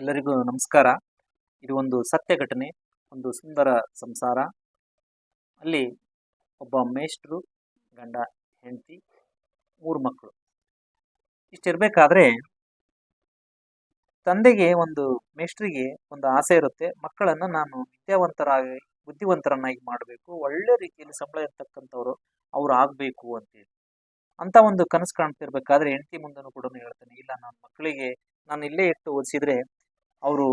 ಎಲ್ಲರಿಗೂ ನಮಸ್ಕಾರ. ಇದು ಒಂದು ಸತ್ಯ ಘಟನೆ ಒಂದು ಸುಂದರ ಸಂಸಾರ. ಅಲ್ಲಿ ಒಬ್ಬ ಮೇಷ್ಟ್ರು, ಗಂಡ, ಹೆಂಡತಿ, ಮೂರು ಮಕ್ಕಳು. ಇಷ್ಟಿರಬೇಕಾದ್ರೆ ತಂದೆಗೆ ಒಂದು ಮೇಷ್ಟ್ರಿಗೆ ಒಂದು ಆಸೆ ಇರುತ್ತೆ. ಮಕ್ಕಳನ್ನು ನಾನು ವಿದ್ಯಾವಂತರಾಗಿ, ಬುದ್ಧಿವಂತರನ್ನಾಗಿ ಮಾಡಬೇಕು. ಒಳ್ಳೆ ರೀತಿಯಲ್ಲಿ ಸಂಬಳ ಇರ್ತಕ್ಕಂಥವ್ರು ಅವ್ರು ಆಗಬೇಕು ಅಂತೇಳಿ. ಅಂತ ಒಂದು ಕನಸು ಕಾಣ್ತಿರ್ಬೇಕಾದ್ರೆ ಹೆಂಡತಿ ಮುಂದೆನೂ ಕೂಡ ಹೇಳ್ತೇನೆ. ಇಲ್ಲ ನನ್ನ ಮಕ್ಕಳಿಗೆ ನಾನು ಇಲ್ಲೇ ಇಟ್ಟು ಓದಿಸಿದ್ರೆ ಅವರು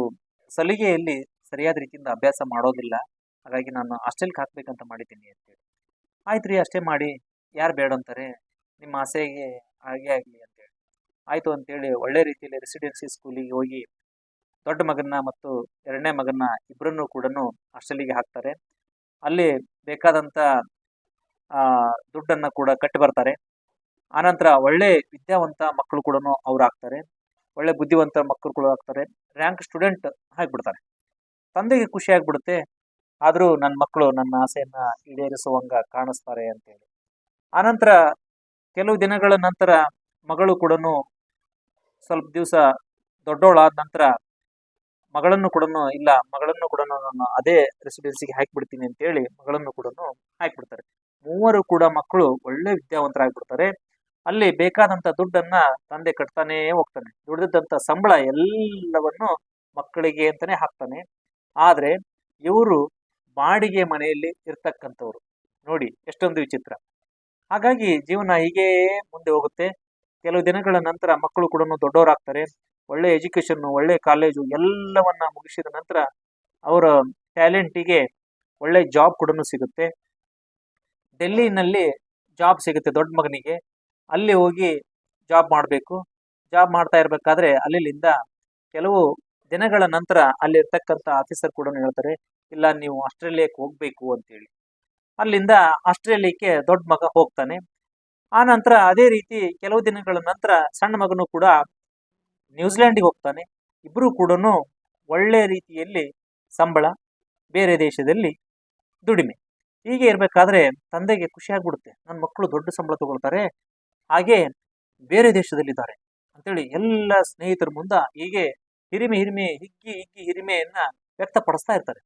ಸಲಿಗೆಯಲ್ಲಿ ಸರಿಯಾದ ರೀತಿಯಿಂದ ಅಭ್ಯಾಸ ಮಾಡೋದಿಲ್ಲ. ಹಾಗಾಗಿ ನಾನು ಹಾಸ್ಟೆಲ್ಗೆ ಹಾಕ್ಬೇಕಂತ ಮಾಡಿದ್ದೀನಿ ಅಂತೇಳಿ ಆಯ್ತು ರೀ, ಅಷ್ಟೇ ಮಾಡಿ. ಯಾರು ಬೇಡ ಅಂತಾರೆ. ನಿಮ್ಮ ಆಸೆಗೆ ಹಾಗೆ ಆಗಲಿ ಅಂತೇಳಿ ಆಯಿತು ಅಂತೇಳಿ ಒಳ್ಳೆ ರೀತಿಯಲ್ಲಿ ರೆಸಿಡೆನ್ಸಿ ಸ್ಕೂಲಿಗೆ ಹೋಗಿ ದೊಡ್ಡ ಮಗನ್ನ ಮತ್ತು ಎರಡನೇ ಮಗನ್ನ ಇಬ್ಬರನ್ನು ಕೂಡ ಹಾಸ್ಟೆಲಿಗೆ ಹಾಕ್ತಾರೆ. ಅಲ್ಲಿ ಬೇಕಾದಂಥ ದುಡ್ಡನ್ನು ಕೂಡ ಕಟ್ಟಿ ಬರ್ತಾರೆ. ಆನಂತರ ಒಳ್ಳೆ ವಿದ್ಯಾವಂತ ಮಕ್ಕಳು ಕೂಡ ಅವ್ರು ಆಗ್ತಾರೆ ಒಳ್ಳೆ ಬುದ್ಧಿವಂತ ಮಕ್ಕಳುಗಳು ಆಗ್ತಾರೆ. ರ್ಯಾಂಕ್ ಸ್ಟೂಡೆಂಟ್ ಆಗಿಬಿಡ್ತಾರೆ. ತಂದೆಗೆ ಖುಷಿ ಆಗ್ಬಿಡುತ್ತೆ. ಆದರೂ ನನ್ನ ಮಕ್ಕಳು ನನ್ನ ಆಸೆಯನ್ನು ಈಡೇರಿಸುವಂಗ ಕಾಣಿಸ್ತಾರೆ ಅಂತೇಳಿ. ಆನಂತರ ಕೆಲವು ದಿನಗಳ ನಂತರ ಮಗಳು ಕೂಡ ಸ್ವಲ್ಪ ದಿವಸ ದೊಡ್ಡೋಳಾದ ನಂತರ ಮಗಳನ್ನು ಕೂಡ ಇಲ್ಲ, ಮಗಳನ್ನು ಕೂಡ ನಾನು ಅದೇ ರೆಸಿಡೆನ್ಸಿಗೆ ಹಾಕಿಬಿಡ್ತೀನಿ ಅಂತೇಳಿ ಮಗಳನ್ನು ಕೂಡ ಹಾಕಿಬಿಡ್ತಾರೆ. ಮೂವರು ಕೂಡ ಮಕ್ಕಳು ಒಳ್ಳೆ ವಿದ್ಯಾವಂತರಾಗ್ಬಿಡ್ತಾರೆ. ಅಲ್ಲಿ ಬೇಕಾದಂತ ದುಡ್ಡನ್ನ ತಂದೆ ಕಟ್ತಾನೇ ಹೋಗ್ತಾನೆ. ದುಡಿದಂತ ಸಂಬಳ ಎಲ್ಲವನ್ನು ಮಕ್ಕಳಿಗೆ ಅಂತಾನೆ ಹಾಕ್ತಾನೆ. ಆದ್ರೆ ಇವರು ಬಾಡಿಗೆ ಮನೆಯಲ್ಲಿ ಇರ್ತಕ್ಕಂಥವ್ರು. ನೋಡಿ, ಎಷ್ಟೊಂದು ವಿಚಿತ್ರ. ಹಾಗಾಗಿ ಜೀವನ ಹೀಗೆ ಮುಂದೆ ಹೋಗುತ್ತೆ. ಕೆಲವು ದಿನಗಳ ನಂತರ ಮಕ್ಕಳು ಕೂಡ ದೊಡ್ಡವರಾಗ್ತಾರೆ. ಒಳ್ಳೆ ಎಜುಕೇಶನ್ ಒಳ್ಳೆ ಕಾಲೇಜು ಎಲ್ಲವನ್ನ ಮುಗಿಸಿದ ನಂತರ ಅವರ ಟ್ಯಾಲೆಂಟಿಗೆ ಒಳ್ಳೆ ಜಾಬ್ ಕೂಡ ಸಿಗುತ್ತೆ. ಡೆಲ್ಲಿನಲ್ಲಿ ಜಾಬ್ ಸಿಗುತ್ತೆ ದೊಡ್ಡ ಮಗನಿಗೆ. ಅಲ್ಲಿ ಹೋಗಿ ಜಾಬ್ ಮಾಡಬೇಕು. ಜಾಬ್ ಮಾಡ್ತಾ ಇರಬೇಕಾದ್ರೆ ಅಲ್ಲಿಂದ ಕೆಲವು ದಿನಗಳ ನಂತರ ಅಲ್ಲಿರ್ತಕ್ಕಂಥ ಆಫೀಸರ್ ಕೂಡ ಹೇಳ್ತಾರೆ, ಇಲ್ಲ ನೀವು ಆಸ್ಟ್ರೇಲಿಯಾಕ್ಕೆ ಹೋಗ್ಬೇಕು ಅಂತೇಳಿ. ಅಲ್ಲಿಂದ ಆಸ್ಟ್ರೇಲಿಯಾಕ್ಕೆ ದೊಡ್ಡ ಮಗ ಹೋಗ್ತಾನೆ. ಆ ನಂತರ ಅದೇ ರೀತಿ ಕೆಲವು ದಿನಗಳ ನಂತರ ಸಣ್ಣ ಮಗನು ಕೂಡ ನ್ಯೂಜಿಲ್ಯಾಂಡಿಗೆ ಹೋಗ್ತಾನೆ. ಇಬ್ಬರೂ ಕೂಡ ಒಳ್ಳೆ ರೀತಿಯಲ್ಲಿ ಸಂಬಳ, ಬೇರೆ ದೇಶದಲ್ಲಿ ದುಡಿಮೆ. ಹೀಗೆ ಇರಬೇಕಾದ್ರೆ ತಂದೆಗೆ ಖುಷಿ ಆಗ್ಬಿಡುತ್ತೆ ನನ್ನ ಮಕ್ಕಳು ದೊಡ್ಡ ಸಂಬಳ ತಗೊಳ್ತಾರೆ ಹಾಗೆ ಬೇರೆ ದೇಶದಲ್ಲಿದ್ದಾರೆ ಅಂತೇಳಿ ಎಲ್ಲ ಸ್ನೇಹಿತರ ಮುಂದ ಹೀಗೆ ಹಿರಿಮೆ ಹಿರಿಮೆ, ಹಿಗ್ಗಿ ಹಿಗ್ಗಿ ಹಿರಿಮೆಯನ್ನ ವ್ಯಕ್ತಪಡಿಸ್ತಾ ಇರ್ತಾರೆ.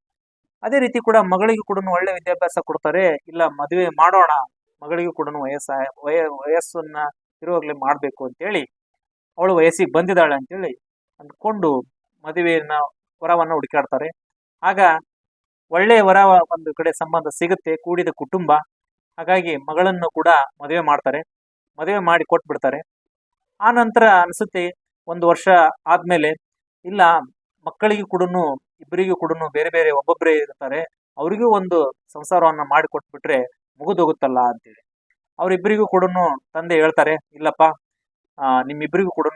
ಅದೇ ರೀತಿ ಕೂಡ ಮಗಳಿಗೂ ಕೂಡ ಒಳ್ಳೆ ವಿದ್ಯಾಭ್ಯಾಸ ಕೊಡ್ತಾರೆ. ಇಲ್ಲ, ಮದುವೆ ಮಾಡೋಣ, ಮಗಳಿಗೂ ಕೂಡ ವಯಸ್ಸ, ವಯ, ವಯಸ್ಸನ್ನ ಇರುವಾಗಲೇ ಮಾಡಬೇಕು ಅಂತೇಳಿ ಅವಳು ವಯಸ್ಸಿಗೆ ಬಂದಿದ್ದಾಳೆ ಅಂತೇಳಿ ಅಂದ್ಕೊಂಡು ಮದುವೆಯನ್ನ, ವರವನ್ನ ಹುಡುಕಾಡ್ತಾರೆ. ಆಗ ಒಳ್ಳೆಯ ವರ ಒಂದು ಕಡೆ ಸಂಬಂಧ ಸಿಗುತ್ತೆ, ಕೂಡಿದ ಕುಟುಂಬ. ಹಾಗಾಗಿ ಮಗಳನ್ನು ಕೂಡ ಮದುವೆ ಮಾಡ್ತಾರೆ. ಮದುವೆ ಮಾಡಿ ಕೊಟ್ಬಿಡ್ತಾರೆ. ಆ ನಂತರ ಅನಿಸುತ್ತೆ ಒಂದು ವರ್ಷ ಆದಮೇಲೆ, ಇಲ್ಲ, ಮಕ್ಕಳಿಗೂ ಕೂಡ ಇಬ್ಬರಿಗೂ ಕೂಡ ಬೇರೆ ಬೇರೆ ಒಬ್ಬೊಬ್ಬರೇ ಇರ್ತಾರೆ, ಅವರಿಗೂ ಒಂದು ಸಂಸಾರವನ್ನ ಮಾಡಿ ಕೊಟ್ಬಿಟ್ರೆ ಮುಗಿದೋಗುತ್ತಲ್ಲ ಅಂತೇಳಿ. ಅವರಿಬ್ಬರಿಗೂ ಕೂಡ ತಂದೆ ಹೇಳ್ತಾರೆ, ಇಲ್ಲಪ್ಪ ನಿಮ್ಮಿಬ್ಬರಿಗೂ ಕೂಡ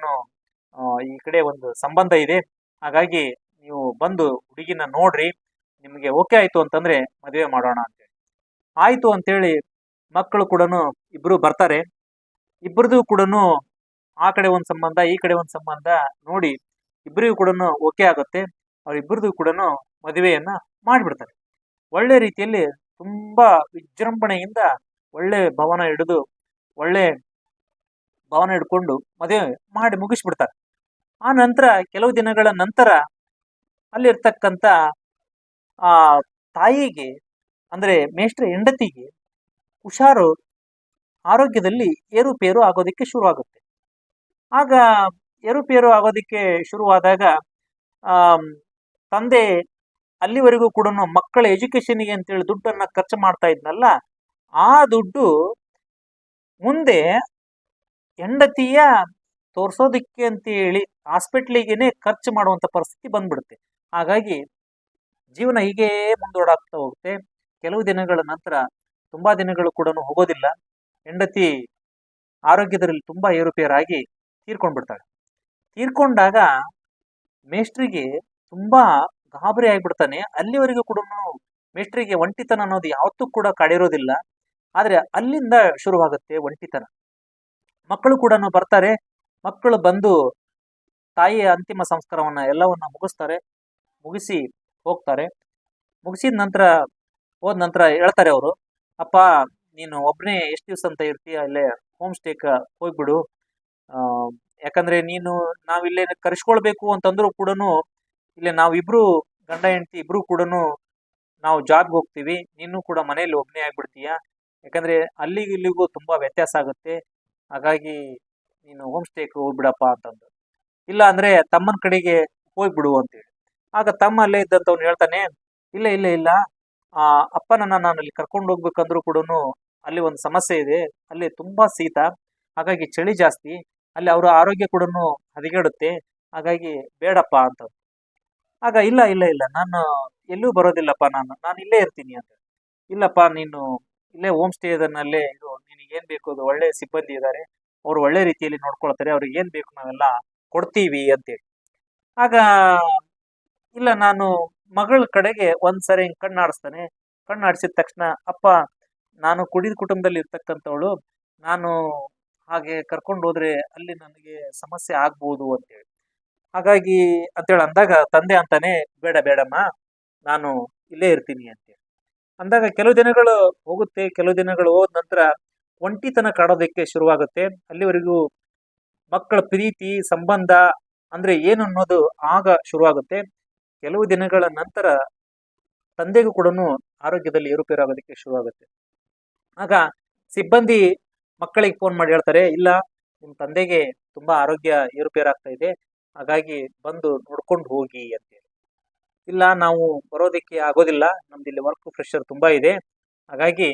ಈ ಕಡೆ ಒಂದು ಸಂಬಂಧ ಇದೆ, ಹಾಗಾಗಿ ನೀವು ಬಂದು ಹುಡುಗಿನ ನೋಡ್ರಿ, ನಿಮಗೆ ಓಕೆ ಆಯ್ತು ಅಂತಂದ್ರೆ ಮದುವೆ ಮಾಡೋಣ ಅಂತೇಳಿ. ಆಯ್ತು ಅಂತೇಳಿ ಮಕ್ಕಳು ಕೂಡ ಇಬ್ರು ಬರ್ತಾರೆ. ಇಬ್ಬರದು ಕೂಡ ಆ ಕಡೆ ಒಂದು ಸಂಬಂಧ, ಈ ಕಡೆ ಒಂದು ಸಂಬಂಧ ನೋಡಿ ಇಬ್ಬರಿಗೂ ಕೂಡ ಓಕೆ ಆಗುತ್ತೆ. ಅವರಿಬ್ಬರದು ಕೂಡ ಮದುವೆಯನ್ನ ಮಾಡಿಬಿಡ್ತಾರೆ. ಒಳ್ಳೆ ರೀತಿಯಲ್ಲಿ ತುಂಬಾ ವಿಜೃಂಭಣೆಯಿಂದ ಒಳ್ಳೆ ಭವನ ಹಿಡಿದು ಒಳ್ಳೆ ಭವನ ಹಿಡ್ಕೊಂಡು ಮದುವೆ ಮಾಡಿ ಮುಗಿಸ್ಬಿಡ್ತಾರೆ. ಆ ನಂತರ ಕೆಲವು ದಿನಗಳ ನಂತರ ಅಲ್ಲಿರ್ತಕ್ಕಂಥ ಆ ತಾಯಿಗೆ, ಅಂದ್ರೆ ಮೇಷ್ಟ್ರ ಹೆಂಡತಿಗೆ, ಹುಷಾರು ಆರೋಗ್ಯದಲ್ಲಿ ಏರುಪೇರು ಆಗೋದಕ್ಕೆ ಶುರುವಾಗುತ್ತೆ. ಆಗ ಏರುಪೇರು ಆಗೋದಕ್ಕೆ ಶುರುವಾದಾಗ ತಂದೆ ಅಲ್ಲಿವರೆಗೂ ಕೂಡ ಮಕ್ಕಳ ಎಜುಕೇಶನ್ಗೆ ಅಂತೇಳಿ ದುಡ್ಡನ್ನ ಖರ್ಚು ಮಾಡ್ತಾ ಇದ್ನಲ್ಲ, ಆ ದುಡ್ಡು ಮುಂದೆ ಹೆಂಡತಿಯ ತೋರ್ಸೋದಿಕ್ಕೆ ಅಂತ ಹೇಳಿ ಹಾಸ್ಪಿಟ್ಲಿಗೆನೆ ಖರ್ಚು ಮಾಡುವಂತ ಪರಿಸ್ಥಿತಿ ಬಂದ್ಬಿಡುತ್ತೆ. ಹಾಗಾಗಿ ಜೀವನ ಹೀಗೇ ಮುಂದೂಡಾಗ್ತಾ ಹೋಗುತ್ತೆ. ಕೆಲವು ದಿನಗಳ ನಂತರ ತುಂಬಾ ದಿನಗಳು ಕೂಡ ಹೋಗೋದಿಲ್ಲ. ಹೆಂಡತಿ ಆರೋಗ್ಯದಲ್ಲಿ ತುಂಬಾ ಏರುಪೇರಾಗಿ ತೀರ್ಕೊಂಡ್ಬಿಡ್ತಾಳೆ. ತೀರ್ಕೊಂಡಾಗ ಮೇಷ್ಟ್ರಿಗೆ ತುಂಬಾ ಗಾಬರಿ ಆಗಿಬಿಡ್ತಾನೆ. ಅಲ್ಲಿವರೆಗೂ ಕೂಡ ಮೇಷ್ಟ್ರಿಗೆ ಒಂಟಿತನ ಅನ್ನೋದು ಯಾವತ್ತೂ ಕೂಡ ಕಾಡಿರೋದಿಲ್ಲ. ಆದ್ರೆ ಅಲ್ಲಿಂದ ಶುರುವಾಗುತ್ತೆ ಒಂಟಿತನ. ಮಕ್ಕಳು ಕೂಡ ಬರ್ತಾರೆ. ಮಕ್ಕಳು ಬಂದು ತಾಯಿಯ ಅಂತಿಮ ಸಂಸ್ಕಾರವನ್ನ ಎಲ್ಲವನ್ನ ಮುಗಿಸ್ತಾರೆ. ಮುಗಿಸಿ ಹೋಗ್ತಾರೆ. ಮುಗಿಸಿದ ನಂತರ ಹೋದ ನಂತರ ಹೇಳ್ತಾರೆ ಅವರು, ಅಪ್ಪ ನೀನು ಒಬ್ಬನೇ ಎಷ್ಟು ದಿವಸ ಅಂತ ಇರ್ತೀಯ? ಅಲ್ಲೇ ಹೋಮ್ ಸ್ಟೇಕ್ ಹೋಗ್ಬಿಡು. ಯಾಕಂದ್ರೆ ನೀನು ನಾವಿಲ್ಲೇ ಕರೆಸ್ಕೊಳ್ಬೇಕು ಅಂತಂದ್ರೂ ಕೂಡ ಇಲ್ಲಿ ನಾವಿಬ್ರು ಗಂಡ ಹೆಂಡತಿ ಇಬ್ರು ಕೂಡ ನಾವು ಜಾಬ್ಗೆ ಹೋಗ್ತೀವಿ. ನೀನು ಕೂಡ ಮನೇಲಿ ಒಬ್ಬನೇ ಆಗ್ಬಿಡ್ತೀಯ. ಯಾಕಂದ್ರೆ ಅಲ್ಲಿಗೆ ಇಲ್ಲಿಗೂ ತುಂಬಾ ವ್ಯತ್ಯಾಸ ಆಗುತ್ತೆ. ಹಾಗಾಗಿ ನೀನು ಹೋಮ್ ಸ್ಟೇಗೆ ಹೋಗ್ಬಿಡಪ್ಪ ಅಂತಂದು ಇಲ್ಲ ಅಂದ್ರೆ ತಮ್ಮನ ಕಡೆಗೆ ಹೋಗ್ಬಿಡು ಅಂತೇಳಿ. ಆಗ ತಮ್ಮ ಅಲ್ಲೇ ಇದ್ದಂಥವ್ನು ಹೇಳ್ತಾನೆ, ಇಲ್ಲ ಇಲ್ಲ ಇಲ್ಲ. ಅಪ್ಪನನ್ನ ನಾನು ಅಲ್ಲಿ ಕರ್ಕೊಂಡು ಹೋಗ್ಬೇಕಂದ್ರೂ ಕೂಡ ಅಲ್ಲಿ ಒಂದು ಸಮಸ್ಯೆ ಇದೆ. ಅಲ್ಲಿ ತುಂಬಾ ಶೀತ. ಹಾಗಾಗಿ ಚಳಿ ಜಾಸ್ತಿ. ಅಲ್ಲಿ ಅವರ ಆರೋಗ್ಯ ಕೂಡ ಹದಗೆಡುತ್ತೆ. ಹಾಗಾಗಿ ಬೇಡಪ್ಪ ಅಂತ ಆಗ ಇಲ್ಲ ಇಲ್ಲ ಇಲ್ಲ. ನಾನು ಎಲ್ಲೂ ಬರೋದಿಲ್ಲಪ್ಪ ನಾನು. ನಾನು ಇಲ್ಲೇ ಇರ್ತೀನಿ ಅಂತ ಇಲ್ಲಪ್ಪ, ನೀನು ಇಲ್ಲೇ ಹೋಮ್ ಸ್ಟೇ ಅದನ್ನಲ್ಲೇ ಇದು, ನಿನಗೆ ಏನ್ ಬೇಕು? ಅದು ಒಳ್ಳೆ ಸಿಬ್ಬಂದಿ ಇದ್ದಾರೆ ಅವ್ರು ಒಳ್ಳೆ ರೀತಿಯಲ್ಲಿ ನೋಡ್ಕೊಳ್ತಾರೆ. ಅವ್ರಿಗೆ ಏನು ಬೇಕು ನಾವೆಲ್ಲ ಕೊಡ್ತೀವಿ ಅಂತೇಳಿ ಆಗ ಇಲ್ಲ, ನಾನು ಮಗಳ ಕಡೆಗೆ ಒಂದ್ಸರಿ ಹಿಂಗೆ ಕಣ್ಣಾಡಿಸ್ತಾನೆ. ಕಣ್ಣಾಡಿಸಿದ ತಕ್ಷಣ, ಅಪ್ಪ ನಾನು ಕುಡಿದ ಕುಟುಂಬದಲ್ಲಿ ಇರ್ತಕ್ಕಂಥವಳು, ನಾನು ಹಾಗೆ ಕರ್ಕೊಂಡು ಹೋದ್ರೆ ಅಲ್ಲಿ ನನಗೆ ಸಮಸ್ಯೆ ಆಗ್ಬೋದು ಅಂತೇಳಿ. ಹಾಗಾಗಿ ಅಂತೇಳಿ ಅಂದಾಗ ತಂದೆ ಅಂತಾನೆ, ಬೇಡ, ಬೇಡಮ್ಮ, ನಾನು ಇಲ್ಲೇ ಇರ್ತೀನಿ ಅಂತೇಳಿ. ಅಂದಾಗ ಕೆಲವು ದಿನಗಳು ಹೋಗುತ್ತೆ, ಕೆಲವು ದಿನಗಳು ಹೋದ ನಂತರ ಒಂಟಿತನ ಕಾಡೋದಕ್ಕೆ ಶುರುವಾಗುತ್ತೆ. ಅಲ್ಲಿವರೆಗೂ ಮಕ್ಕಳ ಪ್ರೀತಿ, ಸಂಬಂಧ ಅಂದ್ರೆ ಏನು ಅನ್ನೋದು ಆಗ ಶುರುವಾಗುತ್ತೆ. ಕೆಲವು ದಿನಗಳ ನಂತರ ತಂದೆಗೂ ಕೂಡ ಆರೋಗ್ಯದಲ್ಲಿ ಏರುಪೇರಾಗೋದಕ್ಕೆ ಶುರುವಾಗುತ್ತೆ. ಆಗ ಸಿಬ್ಬಂದಿ ಮಕ್ಕಳಿಗೆ ಫೋನ್ ಮಾಡಿ ಹೇಳ್ತಾರೆ, ಇಲ್ಲ ನಿಮ್ಮ ತಂದೆಗೆ ತುಂಬಾ ಆರೋಗ್ಯ ಏರುಪೇರಾಗ್ತಾ ಇದೆ, ಹಾಗಾಗಿ ಬಂದು ನೋಡ್ಕೊಂಡು ಹೋಗಿ ಅಂತೇಳಿ ಇಲ್ಲ, ನಾವು ಬರೋದಕ್ಕೆ ಆಗೋದಿಲ್ಲ, ನಮ್ದು ಇಲ್ಲಿ ವರ್ಕ್ ಪ್ರೆಷರ್ ತುಂಬಾ ಇದೆ, ಹಾಗಾಗಿ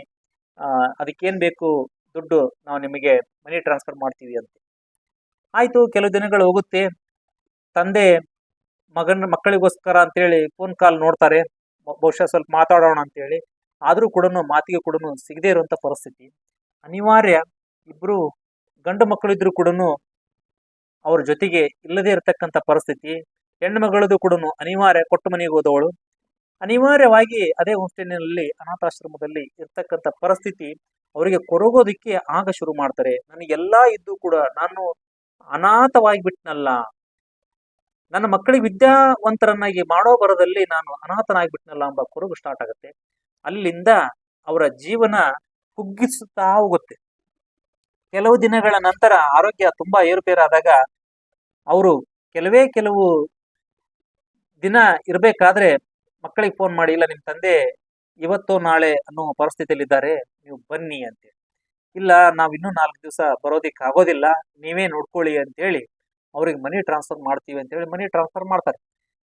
ಅದಕ್ಕೇನ್ ಬೇಕು ದುಡ್ಡು ನಾವು ನಿಮಗೆ ಮನಿ ಟ್ರಾನ್ಸ್ಫರ್ ಮಾಡ್ತೀವಿ ಅಂತ. ಆಯಿತು, ಕೆಲವು ದಿನಗಳು ಹೋಗುತ್ತೆ, ತಂದೆ ಮಗನ ಮಕ್ಕಳಿಗೋಸ್ಕರ ಅಂತೇಳಿ ಫೋನ್ ಕಾಲ್ ನೋಡ್ತಾರೆ, ಬಹುಶಃ ಸ್ವಲ್ಪ ಮಾತಾಡೋಣ ಅಂತೇಳಿ. ಆದ್ರೂ ಕೂಡ ಮಾತಿಗೆ ಕೂಡ ಸಿಗದೇ ಇರುವಂತ ಪರಿಸ್ಥಿತಿ. ಅನಿವಾರ್ಯ ಇಬ್ಬರು ಗಂಡು ಮಕ್ಕಳಿದ್ರು ಕೂಡ ಅವ್ರ ಜೊತೆಗೆ ಇಲ್ಲದೇ ಇರತಕ್ಕಂತ ಪರಿಸ್ಥಿತಿ. ಹೆಣ್ಣು ಮಗಳದು ಕೂಡ ಅನಿವಾರ್ಯ ಕೊಟ್ಟು ಮನೆಗೆ ಹೋದವಳು. ಅನಿವಾರ್ಯವಾಗಿ ಅದೇ ಹೋಸ್ಟೆಲ್ನಲ್ಲಿ ಅನಾಥಾಶ್ರಮದಲ್ಲಿ ಇರ್ತಕ್ಕಂಥ ಪರಿಸ್ಥಿತಿ ಅವರಿಗೆ ಕೊರಗೋದಿಕ್ಕೆ ಆಗ ಶುರು ಮಾಡ್ತಾರೆ. ನನಗೆಲ್ಲ ಇದ್ದು ಕೂಡ ನಾನು ಅನಾಥವಾಗಿ ಬಿಟ್ನಲ್ಲ ನನ್ನ ಮಕ್ಕಳಿಗೆ ವಿದ್ಯಾವಂತರನ್ನಾಗಿ ಮಾಡೋ ಬರದಲ್ಲಿ ನಾನು ಅನಾಥನಾಗಿ ಬಿಟ್ನಲ್ಲ ಎಂಬ ಕೊರಗು ಸ್ಟಾರ್ಟ್ ಆಗುತ್ತೆ. ಅಲ್ಲಿಂದ ಅವರ ಜೀವನ ಕುಗ್ಗಿಸುತ್ತಾ ಹೋಗುತ್ತೆ. ಕೆಲವು ದಿನಗಳ ನಂತರ ಆರೋಗ್ಯ ತುಂಬಾ ಏರುಪೇರಾದಾಗ ಅವರು ಕೆಲವೇ ಕೆಲವು ದಿನ ಇರಬೇಕಾದ್ರೆ ಮಕ್ಕಳಿಗೆ ಫೋನ್ ಮಾಡಿ, ಇಲ್ಲ ನಿಮ್ಮ ತಂದೆ ಇವತ್ತು ನಾಳೆ ಅನ್ನೋ ಪರಿಸ್ಥಿತಿಯಲ್ಲಿದ್ದಾರೆ, ನೀವು ಬನ್ನಿ ಅಂತ. ಇಲ್ಲ, ನಾವು ಇನ್ನೂ ನಾಲ್ಕು ದಿವಸ ಬರೋದಿಕ್ಕೆ ಆಗೋದಿಲ್ಲ, ನೀವೇ ನೋಡ್ಕೊಳ್ಳಿ ಅಂತೇಳಿ ಅವ್ರಿಗೆ ಮನಿ ಟ್ರಾನ್ಸ್ಫರ್ ಮಾಡ್ತೀವಿ ಅಂತೇಳಿ ಮನಿ ಟ್ರಾನ್ಸ್ಫರ್ ಮಾಡ್ತಾರೆ.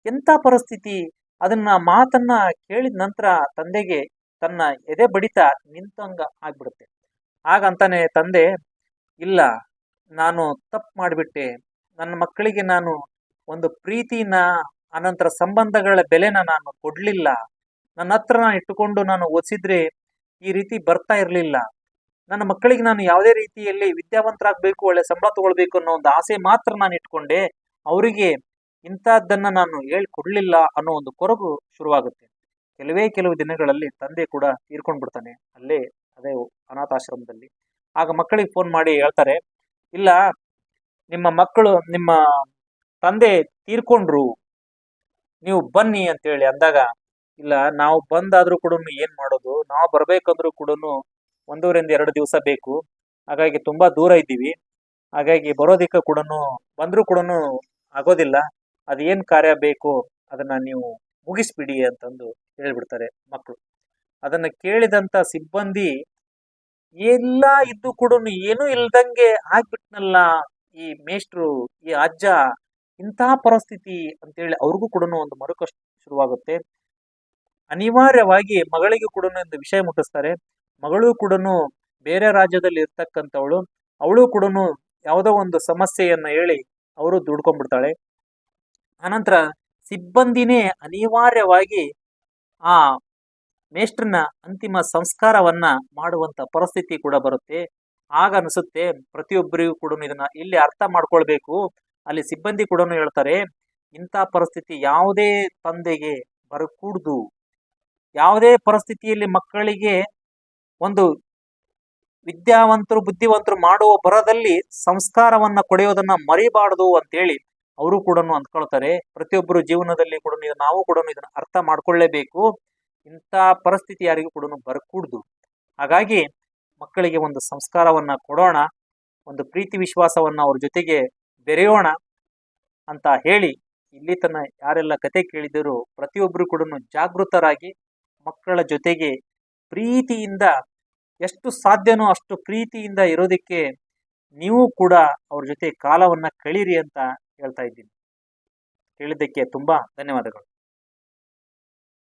ಎಂಥ ಪರಿಸ್ಥಿತಿ ಅದನ್ನ ಮಾತನ್ನ ಕೇಳಿದ ನಂತರ ತಂದೆಗೆ ತನ್ನ ಎದೆ ಬಡಿತ ನಿಂತಂಗ ಆಗ್ಬಿಡುತ್ತೆ. ಹಾಗಂತಾನೆ ತಂದೆ, ಇಲ್ಲ, ನಾನು ತಪ್ಪು ಮಾಡಿಬಿಟ್ಟೆ. ನನ್ನ ಮಕ್ಕಳಿಗೆ ನಾನು ಒಂದು ಪ್ರೀತಿನ ಅನಂತರ ಸಂಬಂಧಗಳ ಬೆಲೆನ ನಾನು ಕೊಡಲಿಲ್ಲ. ನನ್ನ ಹತ್ರ ಇಟ್ಟುಕೊಂಡು ನಾನು ಓದಿಸಿದ್ರೆ ಈ ರೀತಿ ಬರ್ತಾ ಇರಲಿಲ್ಲ. ನನ್ನ ಮಕ್ಕಳಿಗೆ ನಾನು ಯಾವುದೇ ರೀತಿಯಲ್ಲಿ ವಿದ್ಯಾವಂತರಾಗಬೇಕು, ಒಳ್ಳೆ ಸಂಬಳ ತಗೊಳ್ಬೇಕು ಅನ್ನೋ ಒಂದು ಆಸೆ ಮಾತ್ರ ನಾನು ಇಟ್ಕೊಂಡೆ. ಅವರಿಗೆ ಇಂಥದ್ದನ್ನ ನಾನು ಹೇಳ್ಕೊಡ್ಲಿಲ್ಲ ಅನ್ನೋ ಒಂದು ಕೊರಗು ಶುರುವಾಗುತ್ತೆ. ಕೆಲವೇ ಕೆಲವು ದಿನಗಳಲ್ಲಿ ತಂದೆ ಕೂಡ ತೀರ್ಕೊಂಡು ಬಿಡ್ತಾನೆ ಅಲ್ಲೇ ಅದೇ ಅನಾಥಾಶ್ರಮದಲ್ಲಿ. ಆಗ ಮಕ್ಕಳಿಗೆ ಫೋನ್ ಮಾಡಿ ಹೇಳ್ತಾರೆ, ಇಲ್ಲ, ನಿಮ್ಮ ಮಕ್ಕಳು, ನಿಮ್ಮ ತಂದೆ ತೀರ್ಕೊಂಡ್ರು. ನೀವು ಬನ್ನಿ ಅಂತೇಳಿ ಅಂದಾಗ, ಇಲ್ಲ, ನಾವು ಬಂದಾದರೂ ಕೂಡ ಏನು ಮಾಡೋದು? ನಾವು ಬರಬೇಕಂದ್ರೂ ಕೂಡ ಒಂದೂರಿಂದ ಎರಡು ದಿವಸ ಬೇಕು. ಹಾಗಾಗಿ ತುಂಬಾ ದೂರ ಇದ್ದೀವಿ. ಹಾಗಾಗಿ ಬರೋದಕ್ಕೆ ಕೂಡ ಬಂದರೂ ಕೂಡ ಆಗೋದಿಲ್ಲ. ಅದೇನ್ ಕಾರ್ಯ ಬೇಕು ಅದನ್ನ ನೀವು ಮುಗಿಸ್ಬಿಡಿ ಅಂತಂದು ಹೇಳ್ಬಿಡ್ತಾರೆ ಮಕ್ಕಳು ಅದನ್ನ ಕೇಳಿದಂತ ಸಿಬ್ಬಂದಿ ಎಲ್ಲ ಇದ್ದು ಕೂಡ ಏನೂ ಇಲ್ದಂಗೆ ಆಗ್ಬಿಟ್ನಲ್ಲ ಈ ಮೇಷ್ಟ್ರು, ಈ ಅಜ್ಜ ಇಂತಹ ಪರಿಸ್ಥಿತಿ ಅಂತೇಳಿ ಅವ್ರಿಗೂ ಕೂಡ ಒಂದು ಮರುಕಷ್ಟ ಶುರುವಾಗುತ್ತೆ. ಅನಿವಾರ್ಯವಾಗಿ ಮಗಳಿಗೆ ಕೂಡ ಒಂದು ವಿಷಯ ಮುಟ್ಟಿಸ್ತಾರೆ. ಮಗಳು ಕೂಡ ಬೇರೆ ರಾಜ್ಯದಲ್ಲಿ ಇರ್ತಕ್ಕಂಥವಳು, ಅವಳು ಕೂಡ ಯಾವುದೋ ಒಂದು ಸಮಸ್ಯೆಯನ್ನ ಹೇಳಿ ಅವರು ದುಡ್ಕೊಂಡ್ಬಿಡ್ತಾಳೆ. ಅನಂತರ ಸಿಬ್ಬಂದಿನೇ ಅನಿವಾರ್ಯವಾಗಿ ಆ ಮೇಷ್ಟ್ರನ ಅಂತಿಮ ಸಂಸ್ಕಾರವನ್ನ ಮಾಡುವಂತ ಪರಿಸ್ಥಿತಿ ಕೂಡ ಬರುತ್ತೆ. ಆಗ ಅನಿಸುತ್ತೆ ಪ್ರತಿಯೊಬ್ಬರಿಗೂ ಕೂಡ ಇದನ್ನ ಇಲ್ಲಿ ಅರ್ಥ ಮಾಡ್ಕೊಳ್ಬೇಕು. ಅಲ್ಲಿ ಸಿಬ್ಬಂದಿ ಕೂಡ ಹೇಳ್ತಾರೆ, ಇಂಥ ಪರಿಸ್ಥಿತಿ ಯಾವುದೇ ತಂದೆಗೆ ಬರಕೂಡ್ದು. ಯಾವುದೇ ಪರಿಸ್ಥಿತಿಯಲ್ಲಿ ಮಕ್ಕಳಿಗೆ ಒಂದು ವಿದ್ಯಾವಂತರು, ಬುದ್ಧಿವಂತರು ಮಾಡುವ ಬರದಲ್ಲಿ ಸಂಸ್ಕಾರವನ್ನ ಕೊಡೆಯೋದನ್ನ ಮರಿಬಾರದು ಅಂತೇಳಿ ಅವರು ಕೂಡ ಅಂದ್ಕೊಳ್ತಾರೆ, ಪ್ರತಿಯೊಬ್ಬರು ಜೀವನದಲ್ಲಿ ಕೂಡ ನಾವು ಕೂಡ ಇದನ್ನು ಅರ್ಥ ಮಾಡ್ಕೊಳ್ಳೇಬೇಕು. ಇಂಥ ಪರಿಸ್ಥಿತಿ ಯಾರಿಗೂ ಕೂಡ ಬರಕೂಡ್ದು. ಹಾಗಾಗಿ ಮಕ್ಕಳಿಗೆ ಒಂದು ಸಂಸ್ಕಾರವನ್ನ ಕೊಡೋಣ, ಒಂದು ಪ್ರೀತಿ ವಿಶ್ವಾಸವನ್ನ ಅವ್ರ ಜೊತೆಗೆ ಬೆರೆಯೋಣ ಅಂತ ಹೇಳಿ ಇಲ್ಲಿ ತನ್ನ ಯಾರೆಲ್ಲ ಕತೆ ಕೇಳಿದರೂ ಪ್ರತಿಯೊಬ್ಬರು ಕೂಡ ಜಾಗೃತರಾಗಿ ಮಕ್ಕಳ ಜೊತೆಗೆ ಪ್ರೀತಿಯಿಂದ ಎಷ್ಟು ಸಾಧ್ಯನೋ ಅಷ್ಟು ಪ್ರೀತಿಯಿಂದ ಇರೋದಕ್ಕೆ ನೀವು ಕೂಡ ಅವ್ರ ಜೊತೆ ಕಾಲವನ್ನು ಕಳೀರಿ ಅಂತ ಹೇಳ್ತಾ ಇದ್ದೀನಿ. ಕೇಳಿದ್ದಕ್ಕೆ ತುಂಬ ಧನ್ಯವಾದಗಳು.